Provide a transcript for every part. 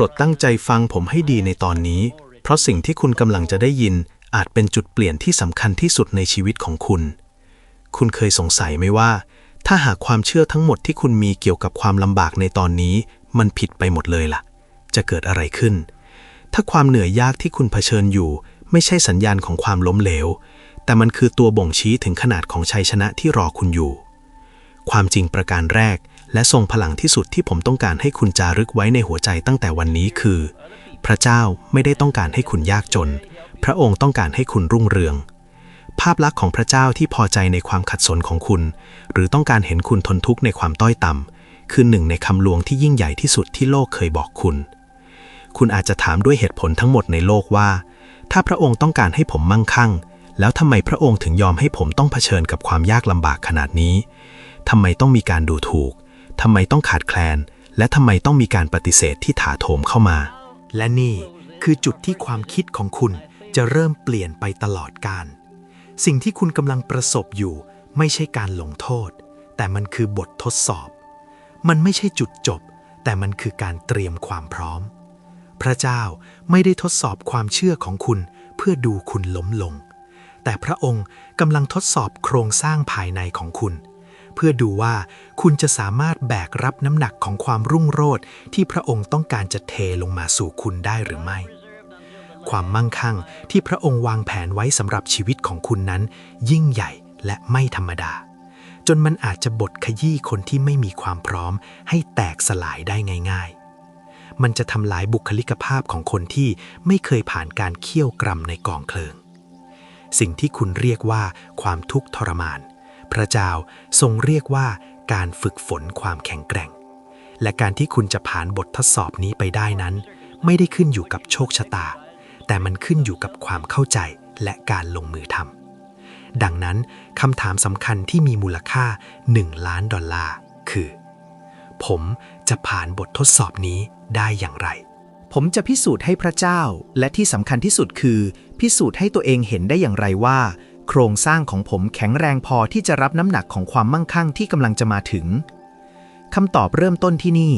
รดตั้งใจฟังผมให้ดีในตอนนี้ เพราะสิ่งที่คุณกำลังจะได้ยินอาจเป็นจุดเปลี่ยนที่สำคัญที่สุดในชีวิตของคุณ คุณเคยสงสัยไหมว่า ถ้าหากความเชื่อทั้งหมดที่คุณมีเกี่ยวกับความลำบากในตอนนี้ มันผิดไปหมดเลยล่ะ จะเกิดอะไรขึ้น ถ้าความเหนื่อยยากที่คุณเผชิญอยู่ ไม่ใช่สัญญาณของความล้มเหลว แต่มันคือตัวบ่งชี้ถึงขนาดของชัยชนะที่รอคุณอยู่ ความจริงประการแรก และทรงพลังที่สุดที่ผมต้องการให้คุณจารึกไว้ในหัวใจตั้งแต่วันนี้คือ พระเจ้าไม่ได้ต้องการให้คุณยากจน พระองค์ต้องการให้คุณรุ่งเรือง ภาพลักษณ์ของพระเจ้าที่พอใจในความขัดสนของคุณ หรือต้องการเห็นคุณทนทุกข์ในความต้อยต่ำคือหนึ่งในคำลวงที่ยิ่งใหญ่ที่สุดที่โลกเคยบอกคุณ คุณอาจจะถามด้วยเหตุผลทั้งหมดในโลกว่า ถ้าพระองค์ต้องการให้ผมมั่งคั่ง แล้วทำไมพระองค์ถึงยอมให้ผมต้องเผชิญกับความยากลำบากขนาดนี้ทำไมต้องมีการดูถูก ทำไมต้องขาดแคลน และทำไมต้องมีการปฏิเสธที่ถาโถมเข้ามา และนี่คือจุดที่ความคิดของคุณจะเริ่มเปลี่ยนไปตลอดการ สิ่งที่คุณกำลังประสบอยู่ ไม่ใช่การลงโทษ แต่มันคือบททดสอบ มันไม่ใช่จุดจบ แต่มันคือการเตรียมความพร้อม พระเจ้าไม่ได้ทดสอบความเชื่อของคุณเพื่อดูคุณล้มลง แต่พระองค์กำลังทดสอบโครงสร้างภายในของคุณ เพื่อดูว่าคุณจะสามารถแบกรับน้ำหนักของความรุ่งโรจน์ที่พระองค์ต้องการจะเทลงมาสู่คุณได้หรือไม่ ความมั่งคั่งที่พระองค์วางแผนไว้สำหรับชีวิตของคุณนั้น ยิ่งใหญ่และไม่ธรรมดา จนมันอาจจะบดขยี้คนที่ไม่มีความพร้อม ให้แตกสลายได้ง่าย ๆ มันจะทำลายบุคลิกภาพของคนที่ไม่เคยผ่านการเคี่ยวกรำในกองเพลิง สิ่งที่คุณเรียกว่าความทุกข์ทรมาน พระเจ้าทรงเรียกว่าการฝึกฝนความแข็งแกร่ง และการที่คุณจะผ่านบททดสอบนี้ไปได้นั้น ไม่ได้ขึ้นอยู่กับโชคชะตา แต่มันขึ้นอยู่กับความเข้าใจและการลงมือทำดังนั้นคำถามสำคัญที่มีมูลค่า 1 ล้านดอลลาร์คือ ผมจะผ่านบททดสอบนี้ได้อย่างไร ผมจะพิสูจน์ให้พระเจ้า และที่สำคัญที่สุดคือ พิสูจน์ให้ตัวเองเห็นได้อย่างไรว่า โครงสร้างของผมแข็งแรงพอที่จะรับน้ำหนักของความมั่งคั่งที่กำลังจะมาถึงคำตอบเริ่มต้นที่นี่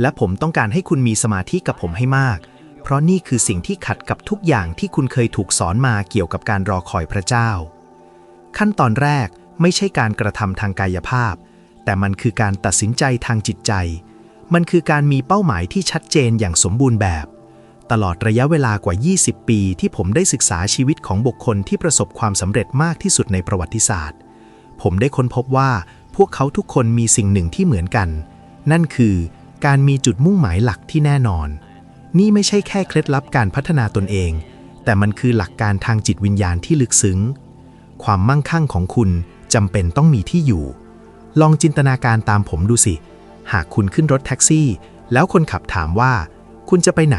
และผมต้องการให้คุณมีสมาธิกับผมให้มาก เพราะนี่คือสิ่งที่ขัดกับทุกอย่างที่คุณเคยถูกสอนมาเกี่ยวกับการรอคอยพระเจ้า ขั้นตอนแรกไม่ใช่การกระทำทางกายภาพ แต่มันคือการตัดสินใจทางจิตใจ มันคือการมีเป้าหมายที่ชัดเจนอย่างสมบูรณ์แบบ ตลอดระยะเวลากว่า 20 ปีที่ผมได้ศึกษาชีวิตของบุคคลที่ประสบความสำเร็จมากที่สุดในประวัติศาสตร์ ผมได้ค้นพบว่าพวกเขาทุกคนมีสิ่งหนึ่งที่เหมือนกัน นั่นคือการมีจุดมุ่งหมายหลักที่แน่นอน นี่ไม่ใช่แค่เคล็ดลับการพัฒนาตนเอง แต่มันคือหลักการทางจิตวิญญาณที่ลึกซึ้ง ความมั่งคั่งของคุณจำเป็นต้องมีที่อยู่ ลองจินตนาการตามผมดูสิ หากคุณขึ้นรถแท็กซี่ แล้วคนขับถามว่า คุณจะไปไหน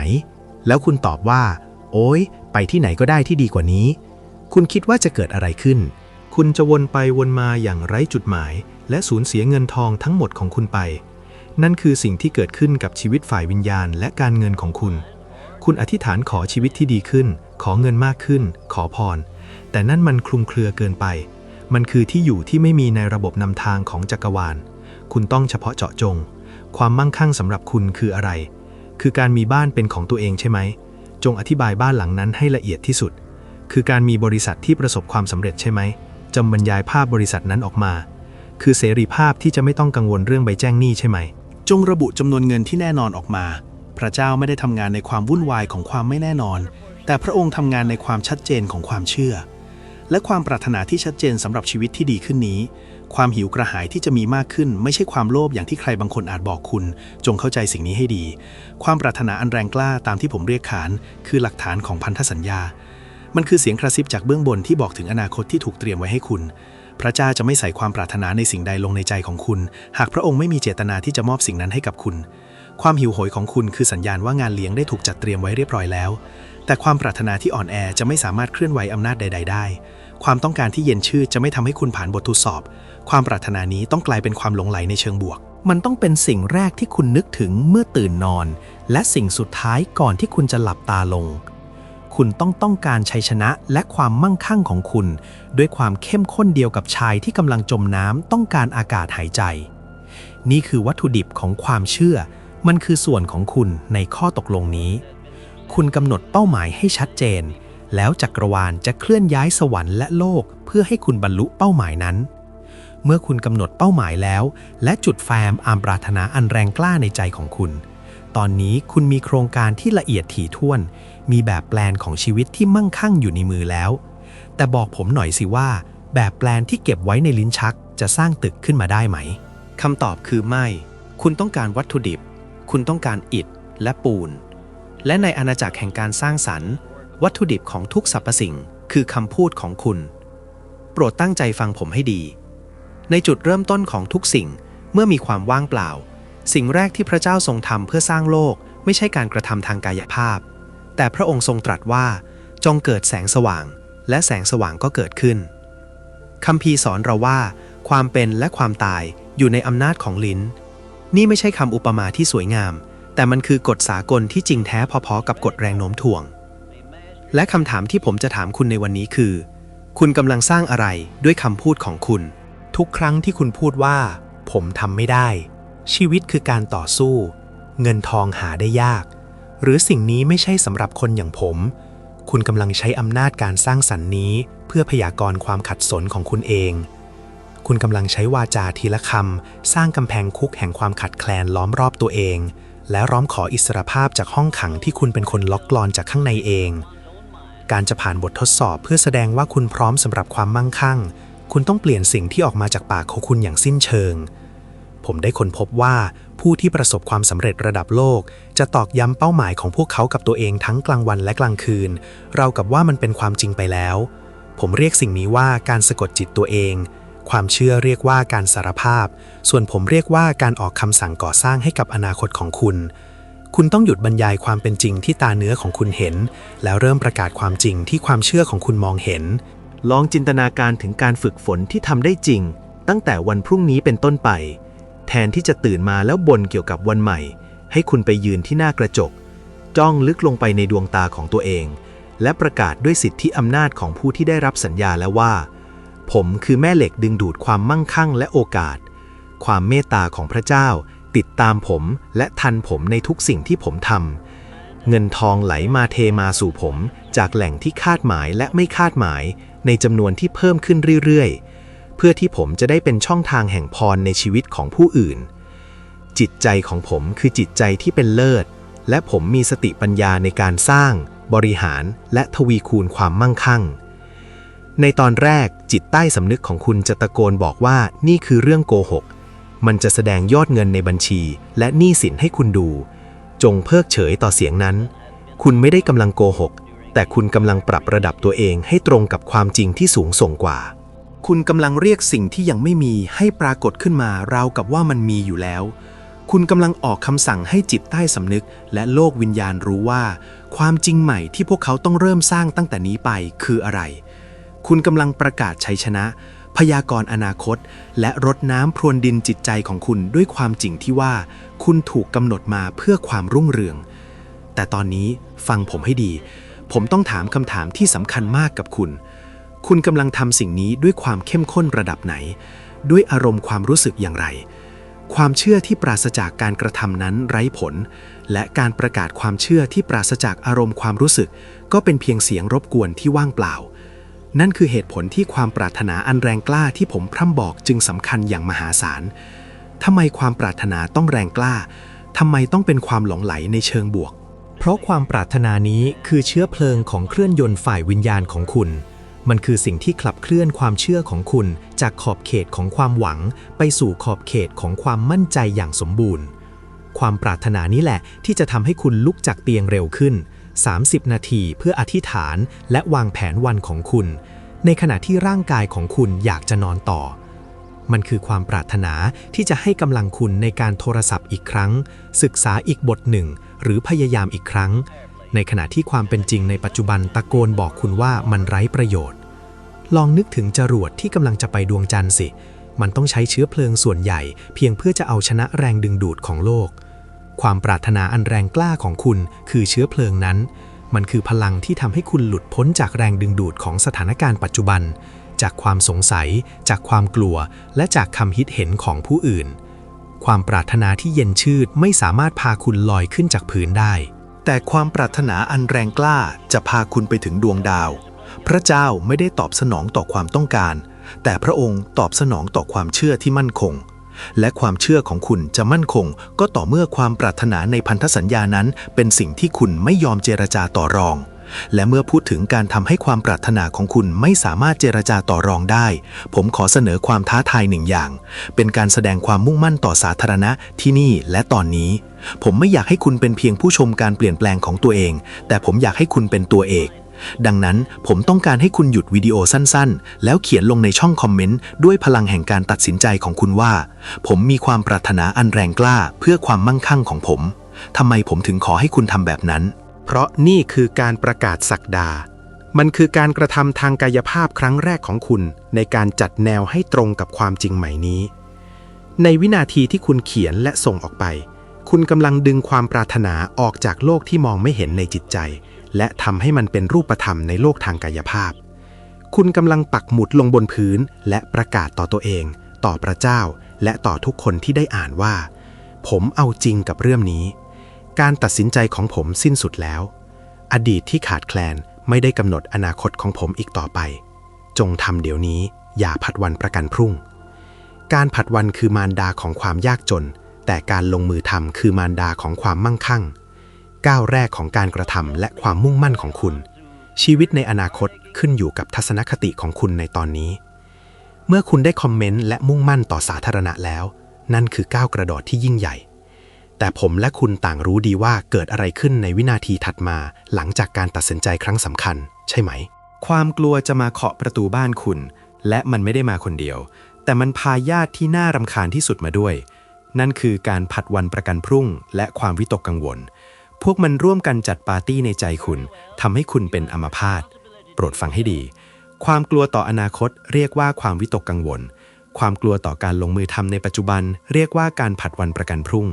แล้วคุณตอบว่า โอ้ยไปที่ไหนก็ได้ที่ดีกว่านี้ คุณคิดว่าจะเกิดอะไรขึ้น คุณจะวนไปวนมาอย่างไร้จุดหมาย และสูญเสียเงินทองทั้งหมดของคุณไป นั่นคือสิ่งที่เกิดขึ้นกับชีวิตฝ่ายวิญญาณและการเงินของคุณ คุณอธิษฐานขอชีวิตที่ดีขึ้น ขอเงินมากขึ้น ขอพร แต่นั่นมันคลุมเครือเกินไป มันคือที่อยู่ที่ไม่มีในระบบนำทางของจักรวาล คุณต้องเฉพาะเจาะจง ความมั่งคั่งสำหรับคุณคืออะไร คือการมีบ้านเป็นของตัวเองใช่ไหม จงอธิบายบ้านหลังนั้นให้ละเอียดที่สุด คือการมีบริษัทที่ประสบความสำเร็จใช่ไหมจำบรรยายภาพบริษัทนั้นออกมา คือเสรีภาพที่จะไม่ต้องกังวลเรื่องใบแจ้งหนี้ใช่ไหม จงระบุจำนวนเงินที่แน่นอนออกมา พระเจ้าไม่ได้ทำงานในความวุ่นวายของความไม่แน่นอน แต่พระองค์ทำงานในความชัดเจนของความเชื่อ และความปรารถนาที่ชัดเจนสำหรับชีวิตที่ดีขึ้นนี้ ความหิวกระหายที่จะมีมากขึ้น ไม่ใช่ความโลภอย่างที่ใครบางคนอาจบอกคุณ จงเข้าใจสิ่งนี้ให้ดี ความปรารถนาอันแรงกล้าตามที่ผมเรียกขาน คือหลักฐานของพันธสัญญา มันคือเสียงกระซิบจากเบื้องบนที่บอกถึงอนาคตที่ถูกเตรียมไว้ให้คุณ พระเจ้าจะไม่ใส่ความปรารถนาในสิ่งใดลงในใจของคุณ หากพระองค์ไม่มีเจตนาที่จะมอบสิ่งนั้นให้กับคุณ ความหิวโหยของคุณคือสัญญาณว่างานเลี้ยงได้ถูกจัดเตรียมไว้เรียบร้อยแล้ว แต่ความปรารถนาที่อ่อนแอจะไม่สามารถเคลื่อนไหวอำนาจใด ๆ ได้ ความต้องการที่เย็นชืดจะไม่ทำให้คุณผ่านบททดสอบ ความปรารถนานี้ต้องกลายเป็นความหลงไหลในเชิงบวก มันต้องเป็นสิ่งแรกที่คุณนึกถึงเมื่อตื่นนอน และสิ่งสุดท้ายก่อนที่คุณจะหลับตาลง คุณต้องต้องการชัยชนะและความมั่งคั่งของคุณ ด้วยความเข้มข้นเดียวกับชายที่กำลังจมน้ำต้องการอากาศหายใจ นี่คือวัตถุดิบของความเชื่อ มันคือส่วนของคุณในข้อตกลงนี้ คุณกำหนดเป้าหมายให้ชัดเจน แล้วจักรวาลจะเคลื่อนย้ายสวรรค์และโลกเพื่อให้คุณบรรลุเป้าหมายนั้น เมื่อคุณกำหนดเป้าหมายแล้ว และจุดแฟมอามปรารถนาอันแรงกล้าในใจของคุณ ตอนนี้คุณมีโครงการที่ละเอียดถี่ถ้วน มีแบบแปลนของชีวิตที่มั่งคั่งอยู่ในมือแล้ว แต่บอกผมหน่อยสิว่า แบบแปลนที่เก็บไว้ในลิ้นชัก จะสร้างตึกขึ้นมาได้ไหมคำตอบคือไม่ คุณต้องการวัตถุดิบ คุณต้องการอิฐและปูน และในอาณาจักรแห่งการสร้างสรรค์ วัตถุดิบของทุกสรรพสิ่งคือคำพูดของคุณ โปรดตั้งใจฟังผมให้ดี ในจุดเริ่มต้นของทุกสิ่งเมื่อมีความว่างเปล่า สิ่งแรกที่พระเจ้าทรงทำเพื่อสร้างโลกไม่ใช่การกระทำทางกายภาพ แต่พระองค์ทรงตรัสว่า จงเกิดแสงสว่าง และแสงสว่างก็เกิดขึ้นคัมภีร์สอนเราว่า ความเป็นและความตายอยู่ในอำนาจของลิ้น นี่ไม่ใช่คำอุปมาที่สวยงาม แต่มันคือกฎสากลที่จริงแท้พอๆกับกฎแรงโน้มถ่วง และคำถามที่ผมจะถามคุณในวันนี้คือ คุณกำลังสร้างอะไรด้วยคำพูดของคุณ ทุกครั้งที่คุณพูดว่า ผมทำไม่ได้ ชีวิตคือการต่อสู้ เงินทองหาได้ยาก หรือสิ่งนี้ไม่ใช่สำหรับคนอย่างผม คุณกำลังใช้อำนาจการสร้างสรรค์นี้ เพื่อพยากรณ์ความขัดสนของคุณเอง คุณกำลังใช้วาจาทีละคำสร้างกำแพงคุกแห่งความขัดแคลนล้อมรอบตัวเอง และร้องขออิสรภาพจากห้องขังที่คุณเป็นคนล็อกกลอนจากข้างในเอง การจะผ่านบททดสอบเพื่อแสดงว่าคุณพร้อมสำหรับความมั่งคั่ง คุณต้องเปลี่ยนสิ่งที่ออกมาจากปากของคุณอย่างสิ้นเชิง ผมได้ค้นพบว่าผู้ที่ประสบความสำเร็จระดับโลก จะตอกย้ำเป้าหมายของพวกเขากับตัวเองทั้งกลางวันและกลางคืน เรากับว่ามันเป็นความจริงไปแล้ว ผมเรียกสิ่งนี้ว่าการสะกดจิตตัวเอง ความเชื่อเรียกว่าการสารภาพ ส่วนผมเรียกว่าการออกคำสั่งก่อสร้างให้กับอนาคตของคุณ คุณต้องหยุดบรรยายความเป็นจริงที่ตาเนื้อของคุณเห็น แล้วเริ่มประกาศความจริงที่ความเชื่อของคุณมองเห็น ลองจินตนาการถึงการฝึกฝนที่ทำได้จริง ตั้งแต่วันพรุ่งนี้เป็นต้นไป แทนที่จะตื่นมาแล้วบ่นเกี่ยวกับวันใหม่ ให้คุณไปยืนที่หน้ากระจก จ้องลึกลงไปในดวงตาของตัวเอง และประกาศด้วยสิทธิอำนาจของผู้ที่ได้รับสัญญาแล้วว่า ผมคือแม่เหล็กดึงดูดความมั่งคั่งและโอกาส ความเมตตาของพระเจ้า ติดตามผมและทันผมในทุกสิ่งที่ผมทำ เงินทองไหลมาเทมาสู่ผม จากแหล่งที่คาดหมายและไม่คาดหมาย ในจำนวนที่เพิ่มขึ้นเรื่อยๆ เพื่อที่ผมจะได้เป็นช่องทางแห่งพรในชีวิตของผู้อื่น จิตใจของผมคือจิตใจที่เป็นเลิศ และผมมีสติปัญญาในการสร้าง บริหาร และทวีคูณความมั่งคั่งในตอนแรกจิตใต้สำนึกของคุณจะตะโกนบอกว่านี่คือเรื่องโกหก มันจะแสดงยอดเงินในบัญชี และหนี้สินให้คุณดู จงเพิกเฉยต่อเสียงนั้น คุณไม่ได้กำลังโกหก แต่คุณกำลังปรับระดับตัวเองให้ตรงกับความจริงที่สูงส่งกว่า คุณกำลังเรียกสิ่งที่ยังไม่มีให้ปรากฏขึ้นมาราวกับว่ามันมีอยู่แล้ว คุณกำลังออกคำสั่งให้จิตใต้สำนึก และโลกวิญญาณรู้ว่า ความจริงใหม่ที่พวกเขาต้องเริ่มสร้างตั้งแต่นี้ไปคืออะไร คุณกำลังประกาศชัยชนะ พยากรณ์อนาคต และรดน้ำพรวนดินจิตใจของคุณด้วยความจริงที่ว่า คุณถูกกำหนดมาเพื่อความรุ่งเรือง แต่ตอนนี้ฟังผมให้ดี ผมต้องถามคำถามที่สำคัญมากกับคุณ คุณกำลังทำสิ่งนี้ด้วยความเข้มข้นระดับไหน ด้วยอารมณ์ความรู้สึกอย่างไร ความเชื่อที่ปราศจากการกระทำนั้นไร้ผล และการประกาศความเชื่อที่ปราศจากอารมณ์ความรู้สึก ก็เป็นเพียงเสียงรบกวนที่ว่างเปล่า นั่นคือเหตุผลที่ความปรารถนาอันแรงกล้าที่ผมพร่ำบอกจึงสำคัญอย่างมหาศาลทำไมความปรารถนาต้องแรงกล้าทำไมต้องเป็นความหลงไหลในเชิงบวก เพราะความปรารถนานี้คือเชื้อเพลิงของเครื่องยนต์ฝ่ายวิญญาณของคุณ มันคือสิ่งที่ขับเคลื่อนความเชื่อของคุณ จากขอบเขตของความหวัง ไปสู่ขอบเขตของความมั่นใจอย่างสมบูรณ์ ความปรารถนานี้แหละที่จะทำให้คุณลุกจากเตียงเร็วขึ้น 30 นาทีเพื่ออธิษฐานและวางแผนวันของคุณ ในขณะที่ร่างกายของคุณอยากจะนอนต่อ มันคือความปรารถนาที่จะให้กำลังคุณในการโทรศัพท์อีกครั้ง ศึกษาอีกบทหนึ่ง หรือพยายามอีกครั้ง ในขณะที่ความเป็นจริงในปัจจุบันตะโกนบอกคุณว่ามันไร้ประโยชน์ ลองนึกถึงจรวดที่กำลังจะไปดวงจันทร์สิ มันต้องใช้เชื้อเพลิงส่วนใหญ่ เพียงเพื่อจะเอาชนะแรงดึงดูดของโลก ความปรารถนาอันแรงกล้าของคุณคือเชื้อเพลิงนั้น มันคือพลังที่ทำให้คุณหลุดพ้นจากแรงดึงดูดของสถานการณ์ปัจจุบัน จากความสงสัย จากความกลัว และจากคำฮิตเห็นของผู้อื่น ความปรารถนาที่เย็นชืดไม่สามารถพาคุณลอยขึ้นจากพื้นได้ แต่ความปรารถนาอันแรงกล้าจะพาคุณไปถึงดวงดาว พระเจ้าไม่ได้ตอบสนองต่อความต้องการ แต่พระองค์ตอบสนองต่อความเชื่อที่มั่นคง และความเชื่อของคุณจะมั่นคง ก็ต่อเมื่อความปรารถนาในพันธสัญญานั้น เป็นสิ่งที่คุณไม่ยอมเจรจาต่อรอง และเมื่อพูดถึงการทำให้ความปรารถนาของคุณไม่สามารถเจรจาต่อรองได้ ผมขอเสนอความท้าทายหนึ่งอย่าง เป็นการแสดงความมุ่งมั่นต่อสาธารณะที่นี่และตอนนี้ ผมไม่อยากให้คุณเป็นเพียงผู้ชมการเปลี่ยนแปลงของตัวเอง แต่ผมอยากให้คุณเป็นตัวเอก ดังนั้นผมต้องการให้คุณหยุดวิดีโอสั้นๆ แล้วเขียนลงในช่องคอมเมนต์ด้วยพลังแห่งการตัดสินใจของคุณว่า ผมมีความปรารถนาอันแรงกล้าเพื่อความมั่งคั่งของผมทำไมผมถึงขอให้คุณทำแบบนั้น เพราะนี่คือการประกาศสักดา มันคือการกระทำทางกายภาพครั้งแรกของคุณ ในการจัดแนวให้ตรงกับความจริงใหม่นี้ ในวินาทีที่คุณเขียนและส่งออกไป คุณกำลังดึงความปรารถนาออกจากโลกที่มองไม่เห็นในจิตใจ และทำให้มันเป็นรูปธรรมในโลกทางกายภาพ คุณกำลังปักหมุดลงบนพื้น และประกาศต่อตัวเอง ต่อพระเจ้า และต่อทุกคนที่ได้อ่านว่า ผมเอาจริงกับเรื่องนี้ การตัดสินใจของผมสิ้นสุดแล้ว อดีตที่ขาดแคลนไม่ได้กำหนดอนาคตของผมอีกต่อไป จงทำเดี๋ยวนี้ อย่าผัดวันประกันพรุ่ง การผัดวันคือมารดาของความยากจน แต่การลงมือทำคือมารดาของความมั่งคั่ง ก้าวแรกของการกระทำและความมุ่งมั่นของคุณ ชีวิตในอนาคตขึ้นอยู่กับทัศนคติของคุณในตอนนี้ เมื่อคุณได้คอมเมนต์และมุ่งมั่นต่อสาธารณะแล้ว นั่นคือก้าวกระโดดที่ยิ่งใหญ่ แต่ผมและคุณต่างรู้ดีว่าเกิดอะไรขึ้นในวินาทีถัดมาหลังจากการตัดสินใจครั้งสำคัญ ใช่ไหม ความกลัวจะมาเคาะประตูบ้านคุณ และมันไม่ได้มาคนเดียว แต่มันพาญาติที่น่ารำคาญที่สุดมาด้วย นั่นคือการผัดวันประกันพรุ่ง และความวิตกกังวล พวกมันร่วมกันจัดปาร์ตี้ในใจคุณทำให้คุณเป็นอัมพาตโปรดฟังให้ดี ความกลัวต่ออนาคตเรียกว่าความวิตกกังวล ความกลัวต่อการลงมือทำในปัจจุบัน เรียกว่าการผัดวันประกันพรุ่ง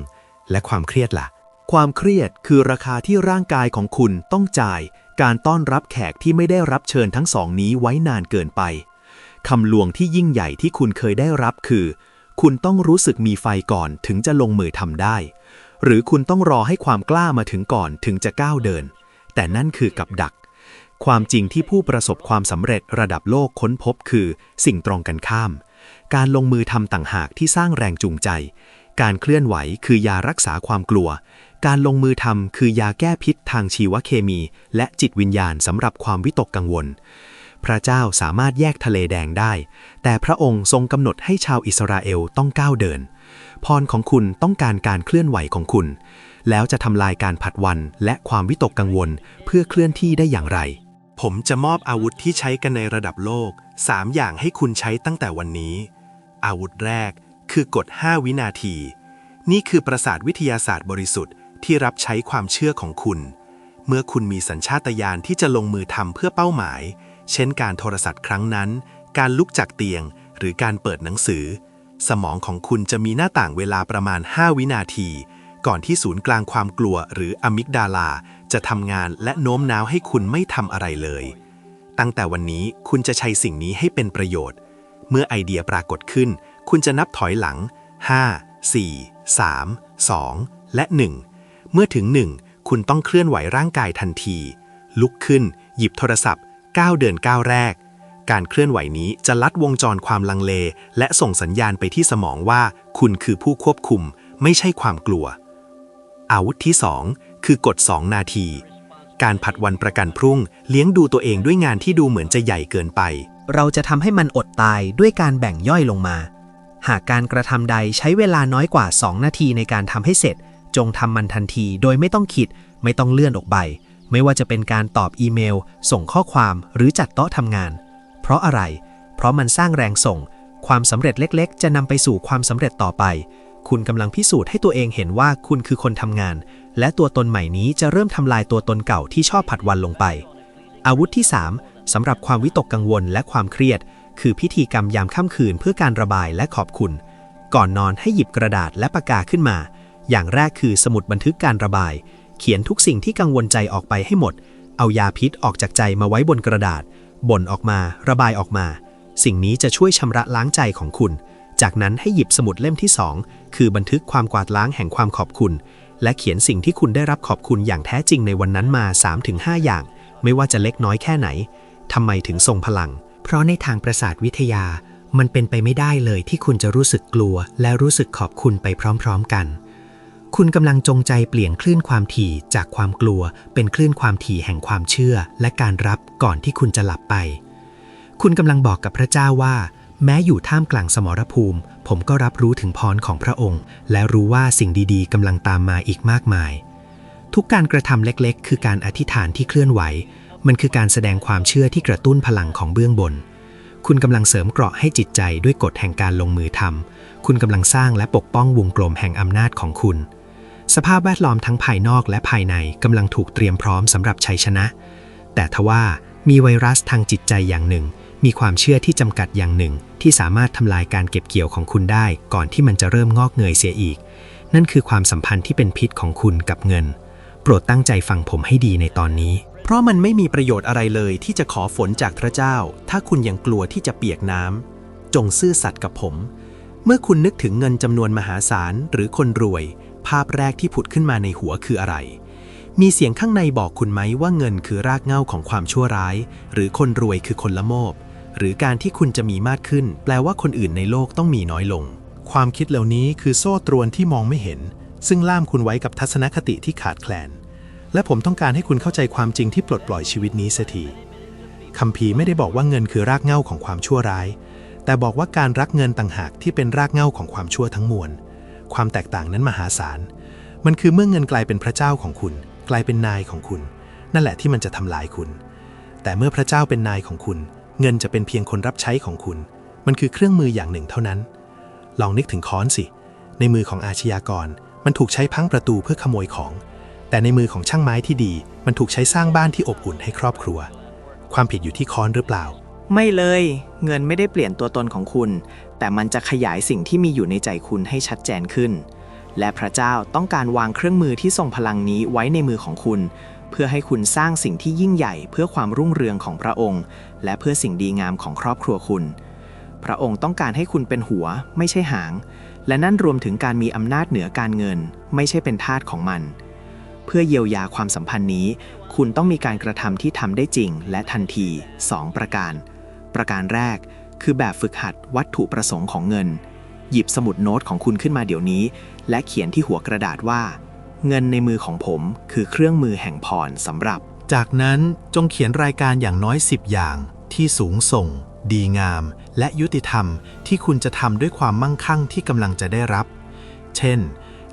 และความเครียดล่ะ ความเครียดคือราคาที่ร่างกายของคุณต้องจ่าย การต้อนรับแขกที่ไม่ได้รับเชิญทั้งสองนี้ไว้นานเกินไปคำลวงที่ยิ่งใหญ่ที่คุณเคยได้รับคือ คุณต้องรู้สึกมีไฟก่อนถึงจะลงมือทำได้ หรือคุณต้องรอให้ความกล้ามาถึงก่อนถึงจะก้าวเดิน แต่นั่นคือกับดัก ความจริงที่ผู้ประสบความสำเร็จระดับโลกค้นพบคือสิ่งตรงกันข้าม การลงมือทำต่างหากที่สร้างแรงจูงใจ การเคลื่อนไหวคือยารักษาความกลัว การลงมือทำคือยาแก้พิษทางชีวเคมี และจิตวิญญาณสำหรับความวิตกกังวลพระเจ้าสามารถแยกทะเลแดงได้ แต่พระองค์ทรงกำหนดให้ชาวอิสราเอลต้องก้าวเดิน พรของคุณต้องการการเคลื่อนไหวของคุณ แล้วจะทำลายการผัดวันและความวิตกกังวลเพื่อเคลื่อนที่ได้อย่างไร ผมจะมอบอาวุธที่ใช้กันในระดับโลก 3 อย่างให้คุณใช้ตั้งแต่วันนี้ อาวุธแรกคือกฎ 5 วินาที นี่คือประสาทวิทยาศาสตร์บริสุทธิ์ที่รับใช้ความเชื่อของคุณ เมื่อคุณมีสัญชาตญาณที่จะลงมือทำเพื่อเป้าหมาย เช่นการโทรศัพท์ครั้งนั้น การลุกจากเตียง หรือการเปิดหนังสือ สมองของคุณจะมีหน้าต่างเวลาประมาณ 5 วินาที ก่อนที่ศูนย์กลางความกลัวหรืออะมิกดาลา จะทำงานและโน้มน้าวให้คุณไม่ทำอะไรเลย ตั้งแต่วันนี้คุณจะใช้สิ่งนี้ให้เป็นประโยชน์ เมื่อไอเดียปรากฏขึ้น คุณจะนับถอยหลัง 5 4 3 2 และ 1 เมื่อถึง 1 คุณต้องเคลื่อนไหวร่างกายทันที ลุกขึ้น หยิบโทรศัพท์ก้าวเดินก้าวแรก การเคลื่อนไหวนี้จะลัดวงจรความลังเล และส่งสัญญาณไปที่สมองว่า คุณคือผู้ควบคุม ไม่ใช่ความกลัว อาวุธที่ 2 คือกฎ2นาที การผัดวันประกันพรุ่ง เลี้ยงดูตัวเองด้วยงานที่ดูเหมือนจะใหญ่เกินไป เราจะทำให้มันอดตายด้วยการแบ่งย่อยลงมา หากการกระทำใดใช้เวลาน้อยกว่า 2 นาทีในการทำให้เสร็จ จงทำมันทันทีโดยไม่ต้องคิด ไม่ต้องเลื่อนออกไป ไม่ว่าจะเป็นการตอบอีเมล ส่งข้อความหรือจัดโต๊ะทำงาน เพราะอะไร เพราะมันสร้างแรงส่ง ความสำเร็จเล็ก ๆ จะนำไปสู่ความสำเร็จต่อไป คุณกำลังพิสูจน์ให้ตัวเองเห็นว่าคุณคือคนทำงาน และตัวตนใหม่นี้จะเริ่มทำลายตัวตนเก่าที่ชอบผัดวันลงไป อาวุธที่ 3สำหรับความวิตกกังวลและความเครียด คือพิธีกรรมยามค่ำคืนเพื่อการระบายและขอบคุณ ก่อนนอนให้หยิบกระดาษและปากกาขึ้นมา อย่างแรกคือสมุดบันทึกการระบาย เขียนทุกสิ่งที่กังวลใจออกไปให้หมด เอายาพิษออกจากใจมาไว้บนกระดาษ บ่นออกมา ระบายออกมา สิ่งนี้จะช่วยชำระล้างใจของคุณ จากนั้นให้หยิบสมุดเล่มที่ 2 คือบันทึกความกวาดล้างแห่งความขอบคุณ และเขียนสิ่งที่คุณได้รับขอบคุณอย่างแท้จริงในวันนั้นมา 3-5 อย่าง ไม่ว่าจะเล็กน้อยแค่ไหนทำไมถึงทรงพลัง เพราะในทางประสาทวิทยา มันเป็นไปไม่ได้เลยที่คุณจะรู้สึกกลัว และรู้สึกขอบคุณไปพร้อม ๆ กัน คุณกำลังจงใจเปลี่ยนคลื่นความถี่จากความกลัว เป็นคลื่นความถี่แห่งความเชื่อ และการรับก่อนที่คุณจะหลับไป คุณกำลังบอกกับพระเจ้าว่า แม้อยู่ท่ามกลางสมรภูมิ ผมก็รับรู้ถึงพรของพระองค์ และรู้ว่าสิ่งดีๆกำลังตามมาอีกมากมาย ทุกการกระทำเล็กๆ คือการอธิษฐานที่เคลื่อนไหว มันคือการแสดงความเชื่อที่กระตุ้นพลังของเบื้องบน คุณกำลังเสริมเกราะให้จิตใจด้วยกฎแห่งการลงมือทำคุณกำลังสร้างและปกป้องวงกลมแห่งอำนาจของคุณ สภาพแวดล้อมทั้งภายนอกและภายในกำลังถูกเตรียมพร้อมสำหรับชัยชนะ แต่ทว่ามีไวรัสทางจิตใจอย่างหนึ่ง มีความเชื่อที่จำกัดอย่างหนึ่ง ที่สามารถทำลายการเก็บเกี่ยวของคุณได้ ก่อนที่มันจะเริ่มงอกเงยเสียอีก นั่นคือความสัมพันธ์ที่เป็นพิษของคุณกับเงิน โปรดตั้งใจฟังผมให้ดีในตอนนี้ เพราะมันไม่มีประโยชน์อะไรเลยที่จะขอฝนจากพระเจ้า ถ้าคุณยังกลัวที่จะเปียกน้ำจงซื่อสัตย์กับผม เมื่อคุณนึกถึงเงินจำนวนมหาศาลหรือคนรวย ภาพแรกที่ผุดขึ้นมาในหัวคืออะไร มีเสียงข้างในบอกคุณไหมว่าเงินคือรากเหง้าของความชั่วร้าย หรือคนรวยคือคนละโมบ หรือการที่คุณจะมีมากขึ้น แปลว่าคนอื่นในโลกต้องมีน้อยลง ความคิดเหล่านี้คือโซ่ตรวนที่มองไม่เห็น ซึ่งล่ามคุณไว้กับทัศนคติที่ขาดแคลน และผมต้องการให้คุณเข้าใจความจริงที่ปลดปล่อยชีวิตนี้เสียทีคัมภีไม่ได้บอกว่าเงินคือรากเหง้าของความชั่วร้าย แต่บอกว่าการรักเงินต่างหากที่เป็นรากเหง้าของความชั่วทั้งมวล ความแตกต่างนั้นมหาศาล มันคือเมื่อเงินกลายเป็นพระเจ้าของคุณ กลายเป็นนายของคุณ นั่นแหละที่มันจะทำลายคุณ แต่เมื่อพระเจ้าเป็นนายของคุณ เงินจะเป็นเพียงคนรับใช้ของคุณ มันคือเครื่องมืออย่างหนึ่งเท่านั้น ลองนึกถึงค้อนสิ ในมือของอาชญากร มันถูกใช้พังประตูเพื่อขโมยของ แต่ในมือของช่างไม้ที่ดี มันถูกใช้สร้างบ้านที่อบอุ่นให้ครอบครัว ความผิดอยู่ที่ค้อนหรือเปล่า ไม่เลย เงินไม่ได้เปลี่ยนตัวตนของคุณ แต่มันจะขยายสิ่งที่มีอยู่ในใจคุณให้ชัดเจนขึ้น และพระเจ้าต้องการวางเครื่องมือที่ทรงพลังนี้ไว้ในมือของคุณ เพื่อให้คุณสร้างสิ่งที่ยิ่งใหญ่เพื่อความรุ่งเรืองของพระองค์ และเพื่อสิ่งดีงามของครอบครัวคุณ พระองค์ต้องการให้คุณเป็นหัว ไม่ใช่หาง และนั่นรวมถึงการมีอำนาจเหนือการเงิน ไม่ใช่เป็นทาสของมัน เพื่อเยียวยาความสัมพันธ์นี้ คุณต้องมีการกระทำที่ทำได้จริง และทันที 2 ประการ ประการแรก คือแบบฝึกหัดวัตถุประสงค์ของเงิน หยิบสมุดโน้ตของคุณขึ้นมาเดี๋ยวนี้ และเขียนที่หัวกระดาษว่า เงินในมือของผมคือเครื่องมือแห่งพรสำหรับ จากนั้นจงเขียนรายการอย่างน้อย 10 อย่าง ที่สูงส่ง ดีงาม และยุติธรรมที่คุณจะทำด้วยความมั่งคั่งที่กำลังจะได้รับ เช่น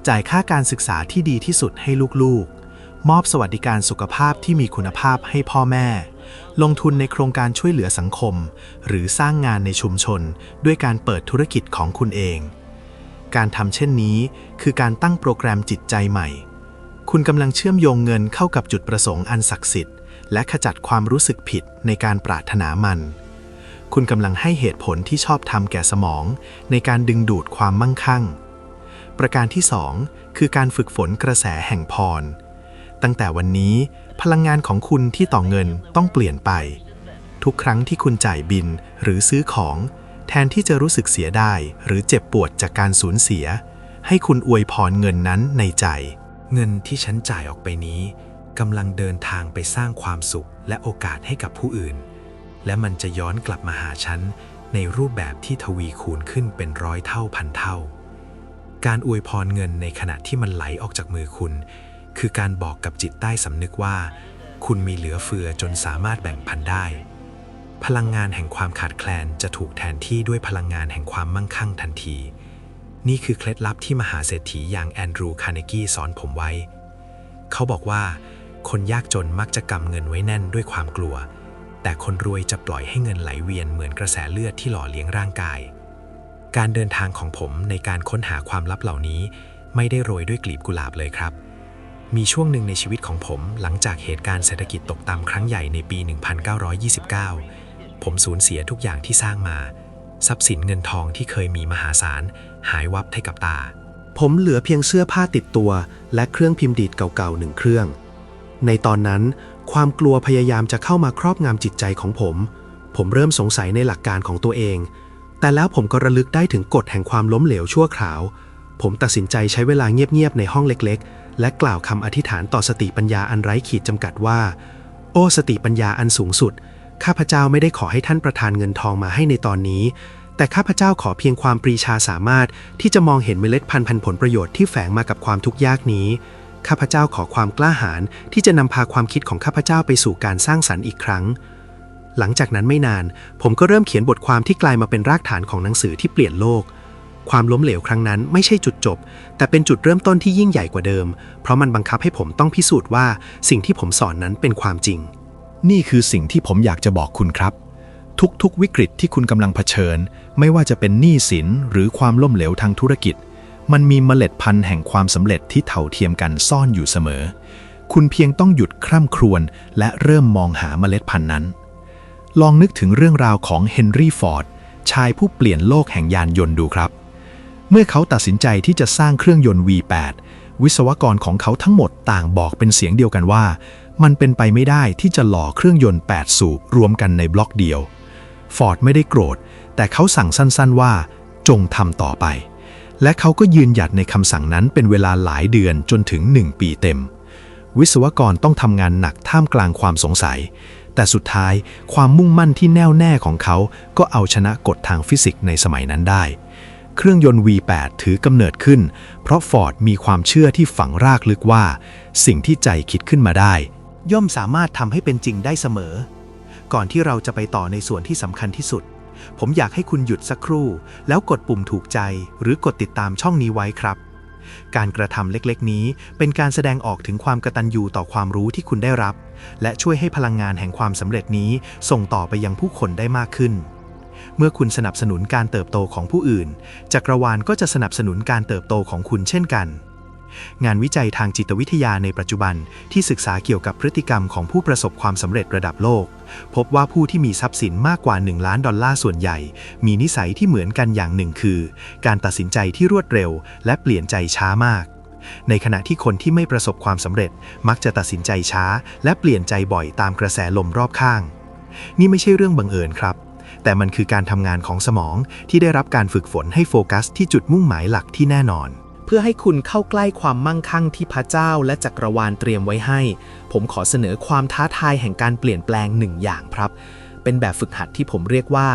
จ่ายค่าการศึกษาที่ดีที่สุดให้ลูกๆ มอบสวัสดิการสุขภาพที่มีคุณภาพให้พ่อแม่ ลงทุนในโครงการช่วยเหลือสังคม หรือสร้างงานในชุมชน ด้วยการเปิดธุรกิจของคุณเอง การทำเช่นนี้คือการตั้งโปรแกรมจิตใจใหม่ คุณกำลังเชื่อมโยงเงินเข้ากับจุดประสงค์อันศักดิ์สิทธิ์ และขจัดความรู้สึกผิดในการปรารถนามัน คุณกำลังให้เหตุผลที่ชอบทำแก่สมอง ในการดึงดูดความมั่งคั่ง ประการที่ 2 คือการฝึกฝนกระแสแห่งพร ตั้งแต่วันนี้ พลังงานของคุณที่ต่อเงินต้องเปลี่ยนไป ทุกครั้งที่คุณจ่ายบินหรือซื้อของ แทนที่จะรู้สึกเสียได้หรือเจ็บปวดจากการสูญเสีย ให้คุณอวยพรเงินนั้นในใจ เงินที่ฉันจ่ายออกไปนี้กำลังเดินทางไปสร้างความสุขและโอกาสให้กับผู้อื่น และมันจะย้อนกลับมาหาฉันในรูปแบบที่ทวีคูณขึ้นเป็นร้อยเท่าพันเท่า การอวยพรเงินในขณะที่มันไหลออกจากมือคุณ คือการบอกกับจิตใต้สำนึกว่า คุณมีเหลือเฟือจนสามารถแบ่งปันได้ พลังงานแห่งความขาดแคลนจะถูกแทนที่ด้วยพลังงานแห่งความมั่งคั่งทันที นี่คือเคล็ดลับที่มหาเศรษฐีอย่างแอนดรูว์คาร์เนกีสอนผมไว้ เขาบอกว่า คนยากจนมักจะกำเงินไว้แน่นด้วยความกลัว แต่คนรวยจะปล่อยให้เงินไหลเวียนเหมือนกระแสเลือดที่หล่อเลี้ยงร่างกาย การเดินทางของผมในการค้นหาความลับเหล่านี้ ไม่ได้โรยด้วยกลีบกุหลาบเลยครับ มีช่วงหนึ่งในชีวิตของผมหลังจากเหตุการณ์เศรษฐกิจตกต่ำครั้งใหญ่ในปี 1929 ผมสูญเสียทุกอย่างที่สร้างมา ทรัพย์สินเงินทองที่เคยมีมหาศาล หายวับให้กับตา ผมเหลือเพียงเสื้อผ้าติดตัว และเครื่องพิมพ์ดีดเก่าๆหนึ่งเครื่อง ในตอนนั้นความกลัวพยายามจะเข้ามาครอบงำจิตใจของผม ผมเริ่มสงสัยในหลักการของตัวเอง แต่แล้วผมก็ระลึกได้ถึงกฎแห่งความล้มเหลวชั่วคราว ผมตัดสินใจใช้เวลาเงียบๆในห้องเล็กๆ และกล่าวคำอธิษฐานต่อสติปัญญาอันไร้ขีดจำกัดว่า โอ้สติปัญญาอันสูงสุด ข้าพเจ้าไม่ได้ขอให้ท่านประทานเงินทองมาให้ในตอนนี้ แต่ข้าพเจ้าขอเพียงความปรีชาสามารถที่จะมองเห็นเมล็ดพันธุ์พันผลประโยชน์ที่แฝงมากับความทุกข์ยากนี้ ข้าพเจ้าขอความกล้าหาญที่จะนำพาความคิดของข้าพเจ้าไปสู่การสร้างสรรค์อีกครั้งหลังจากนั้นไม่นาน ผมก็เริ่มเขียนบทความที่กลายมาเป็นรากฐานของหนังสือที่เปลี่ยนโลก ความล้มเหลวครั้งนั้นไม่ใช่จุดจบ แต่เป็นจุดเริ่มต้นที่ยิ่งใหญ่กว่าเดิม เพราะมันบังคับให้ผมต้องพิสูจน์ว่าสิ่งที่ผมสอนนั้นเป็นความจริง นี่คือสิ่งที่ผมอยากจะบอกคุณครับ ทุกๆ วิกฤตที่คุณกำลังเผชิญ ไม่ว่าจะเป็นหนี้สินหรือความล้มเหลวทางธุรกิจ มันมีเมล็ดพันธุ์แห่งความสำเร็จที่เท่าเทียมกันซ่อนอยู่เสมอ คุณเพียงต้องหยุดคร่ำครวญและเริ่มมองหาเมล็ดพันธุ์นั้น ลองนึกถึงเรื่องราวของเฮนรี่ฟอร์ดชายผู้เปลี่ยนโลกแห่งยานยนต์ดูครับ เมื่อเขาตัดสินใจที่จะสร้างเครื่องยนต์ V8 วิศวกรของเขาทั้งหมดต่างบอกเป็นเสียงเดียวกันว่า มันเป็นไปไม่ได้ที่จะหล่อเครื่องยนต์ 8 สูบรวมกันในบล็อกเดียวฟอร์ดไม่ได้โกรธ แต่เขาสั่งสั้นๆว่า จงทำต่อไป และเขาก็ยืนหยัดในคำสั่งนั้นเป็นเวลาหลายเดือนจนถึง 1 ปีเต็ม วิศวกรต้องทำงานหนักท่ามกลางความสงสัย แต่สุดท้ายความมุ่งมั่นที่แน่วแน่ของเขาก็เอาชนะกฎทางฟิสิกส์ในสมัยนั้นได้ เครื่องยนต์ V8 ถือกำเนิดขึ้น เพราะฟอร์ดมีความเชื่อที่ฝังรากลึกว่า สิ่งที่ใจคิดขึ้นมาได้ ย่อมสามารถทำให้เป็นจริงได้เสมอ ก่อนที่เราจะไปต่อในส่วนที่สำคัญที่สุด ผมอยากให้คุณหยุดสักครู่ แล้วกดปุ่มถูกใจ หรือกดติดตามช่องนี้ไว้ครับ การกระทำเล็กๆ นี้เป็นการแสดงออกถึงความกตัญญูต่อความรู้ที่คุณได้รับ และช่วยให้พลังงานแห่งความสำเร็จนี้ส่งต่อไปยังผู้คนได้มากขึ้น เมื่อคุณสนับสนุนการเติบโตของผู้อื่น จักรวาลก็จะสนับสนุนการเติบโตของคุณเช่นกัน งานวิจัยทางจิตวิทยาในปัจจุบันที่ศึกษาเกี่ยวกับพฤติกรรมของผู้ประสบความสำเร็จระดับโลก พบว่าผู้ที่มีทรัพย์สินมากกว่า 1 ล้านดอลลาร์ส่วนใหญ่ มีนิสัยที่เหมือนกันอย่างหนึ่งคือ การตัดสินใจที่รวดเร็ว และเปลี่ยนใจช้ามากในขณะที่คนที่ไม่ประสบความสำเร็จมักจะตัดสินใจช้า และเปลี่ยนใจบ่อยตามกระแสลมรอบข้าง นี่ไม่ใช่เรื่องบังเอิญครับ แต่มันคือการทำงานของสมองที่ได้รับการฝึกฝนให้โฟกัสที่จุดมุ่งหมายหลักที่แน่นอน เพื่อให้คุณเข้าใกล้ความมั่งคั่งที่พระเจ้าและจักรวาลเตรียมไว้ให้ ผมขอเสนอความท้าทายแห่งการเปลี่ยนแปลงหนึ่งอย่างครับ เป็นแบบฝึกหัดที่ผมเรียกว่า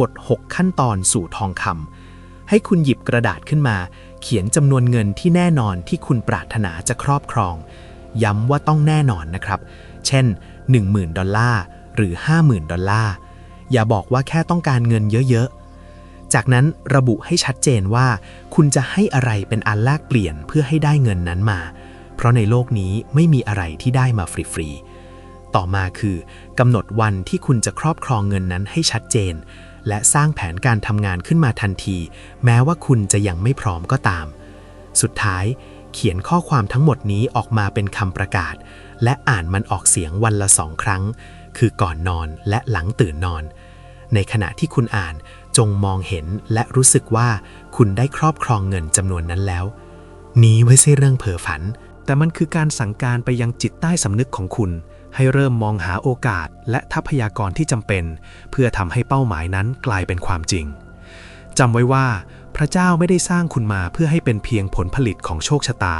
กฎ 6 ขั้นตอนสู่ทองคำให้คุณหยิบกระดาษขึ้นมา เขียนจำนวนเงินที่แน่นอนที่คุณปรารถนาจะครอบครอง ย้ำว่าต้องแน่นอนนะครับ เช่น 10,000 ดอลลาร์ หรือ 50,000 ดอลลาร์ อย่าบอกว่าแค่ต้องการเงินเยอะๆ จากนั้นระบุให้ชัดเจนว่า คุณจะให้อะไรเป็นอันแลกเปลี่ยนเพื่อให้ได้เงินนั้นมา เพราะในโลกนี้ไม่มีอะไรที่ได้มาฟรีๆ ต่อมาคือกำหนดวันที่คุณจะครอบครองเงินนั้นให้ชัดเจน และสร้างแผนการทำงานขึ้นมาทันที แม้ว่าคุณจะยังไม่พร้อมก็ตาม สุดท้ายเขียนข้อความทั้งหมดนี้ออกมาเป็นคำประกาศ และอ่านมันออกเสียงวันละสองครั้ง คือก่อนนอนและหลังตื่นนอน ในขณะที่คุณอ่านจงมองเห็นและรู้สึกว่าคุณได้ครอบครองเงินจำนวนนั้นแล้ว นี้ไม่ใช่เรื่องเพ้อฝัน แต่มันคือการสั่งการไปยังจิตใต้สำนึกของคุณ ให้เริ่มมองหาโอกาสและทรัพยากรที่จำเป็น เพื่อทำให้เป้าหมายนั้นกลายเป็นความจริงจำไว้ว่าพระเจ้าไม่ได้สร้างคุณมาเพื่อให้เป็นเพียงผลผลิตของโชคชะตา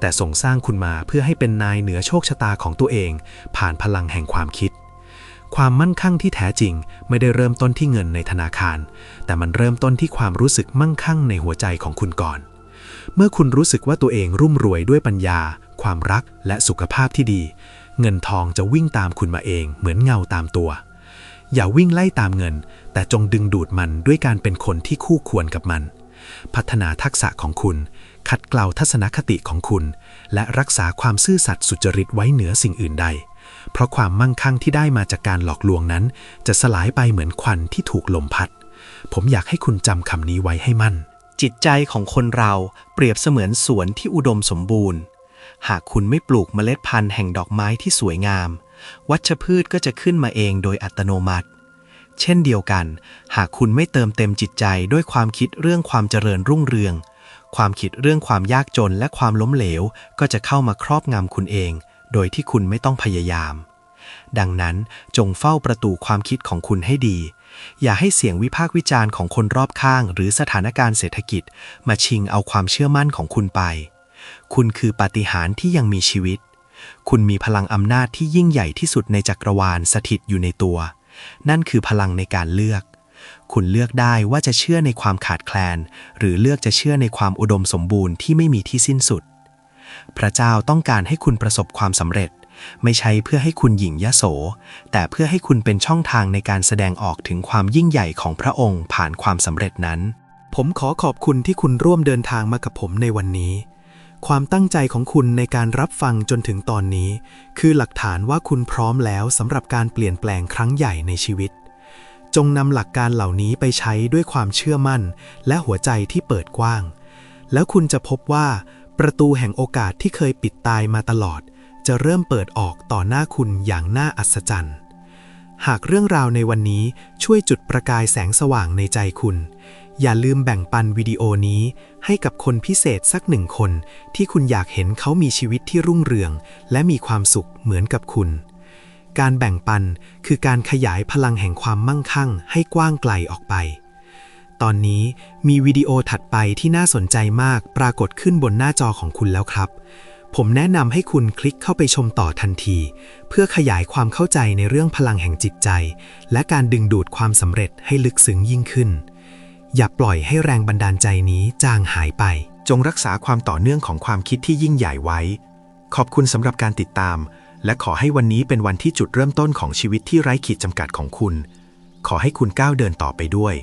แต่ทรงสร้างคุณมาเพื่อให้เป็นนายเหนือโชคชะตาของตัวเอง ผ่านพลังแห่งความคิด ความมั่นคั่งที่แท้จริงไม่ได้เริ่มต้นที่เงินในธนาคาร แต่มันเริ่มต้นที่ความรู้สึกมั่งคั่งในหัวใจของคุณก่อน เมื่อคุณรู้สึกว่าตัวเองรุ่มรวยด้วยปัญญา ความรักและสุขภาพที่ดี เงินทองจะวิ่งตามคุณมาเองเหมือนเงาตามตัว อย่าวิ่งไล่ตามเงิน แต่จงดึงดูดมันด้วยการเป็นคนที่คู่ควรกับมัน พัฒนาทักษะของคุณ ขัดเกลาทัศนคติของคุณ และรักษาความซื่อสัตย์สุจริตไว้เหนือสิ่งอื่นใด เพราะความมั่งคั่งที่ได้มาจากการหลอกลวงนั้น จะสลายไปเหมือนควันที่ถูกลมพัด ผมอยากให้คุณจำคำนี้ไว้ให้มั่น จิตใจของคนเราเปรียบเสมือนสวนที่อุดมสมบูรณ์ หากคุณไม่ปลูกเมล็ดพันธุ์แห่งดอกไม้ที่สวยงาม วัชพืชก็จะขึ้นมาเองโดยอัตโนมัติ เช่นเดียวกัน หากคุณไม่เติมเต็มจิตใจด้วยความคิดเรื่องความเจริญรุ่งเรืองความคิดเรื่องความยากจนและความล้มเหลว ก็จะเข้ามาครอบงำคุณเอง โดยที่คุณไม่ต้องพยายาม ดังนั้นจงเฝ้าประตูความคิดของคุณให้ดี อย่าให้เสียงวิพากษ์วิจารณ์ของคนรอบข้าง หรือสถานการณ์เศรษฐกิจ มาชิงเอาความเชื่อมั่นของคุณไป คุณคือปาฏิหาริย์ที่ยังมีชีวิต คุณมีพลังอำนาจที่ยิ่งใหญ่ที่สุดในจักรวาลสถิตอยู่ในตัว นั่นคือพลังในการเลือกคุณเลือกได้ว่าจะเชื่อในความขาดแคลน หรือเลือกจะเชื่อในความอุดมสมบูรณ์ที่ไม่มีที่สิ้นสุด พระเจ้าต้องการให้คุณประสบความสำเร็จ ไม่ใช่เพื่อให้คุณหยิ่งยโส แต่เพื่อให้คุณเป็นช่องทางในการแสดงออกถึงความยิ่งใหญ่ของพระองค์ผ่านความสำเร็จนั้น ผมขอขอบคุณที่คุณร่วมเดินทางมากับผมในวันนี้ ความตั้งใจของคุณในการรับฟังจนถึงตอนนี้ คือหลักฐานว่าคุณพร้อมแล้วสำหรับการเปลี่ยนแปลงครั้งใหญ่ในชีวิตจงนำหลักการเหล่านี้ไปใช้ด้วยความเชื่อมั่น และหัวใจที่เปิดกว้าง แล้วคุณจะพบว่า ประตูแห่งโอกาสที่เคยปิดตายมาตลอด จะเริ่มเปิดออกต่อหน้าคุณอย่างน่าอัศจรรย์ หากเรื่องราวในวันนี้ช่วยจุดประกายแสงสว่างในใจคุณ อย่าลืมแบ่งปันวิดีโอนี้ให้กับคนพิเศษสักหนึ่งคน ที่คุณอยากเห็นเขามีชีวิตที่รุ่งเรือง และมีความสุขเหมือนกับคุณ การแบ่งปันคือการขยายพลังแห่งความมั่งคั่งให้กว้างไกลออกไป ตอนนี้ มีวิดีโอถัดไปที่น่าสนใจมากปรากฏขึ้นบนหน้าจอของคุณแล้วครับ ผมแนะนำให้คุณคลิกเข้าไปชมต่อทันที เพื่อขยายความเข้าใจในเรื่องพลังแห่งจิตใจ และการดึงดูดความสำเร็จให้ลึกซึ้งยิ่งขึ้น อย่าปล่อยให้แรงบันดาลใจนี้จางหายไป จงรักษาความต่อเนื่องของความคิดที่ยิ่งใหญ่ไว้ ขอบคุณสำหรับการติดตาม และขอให้วันนี้เป็นวันที่จุดเริ่มต้นของชีวิตที่ไร้ขีดจำกัดของคุณ ขอให้คุณก้าวเดินต่อไปด้วย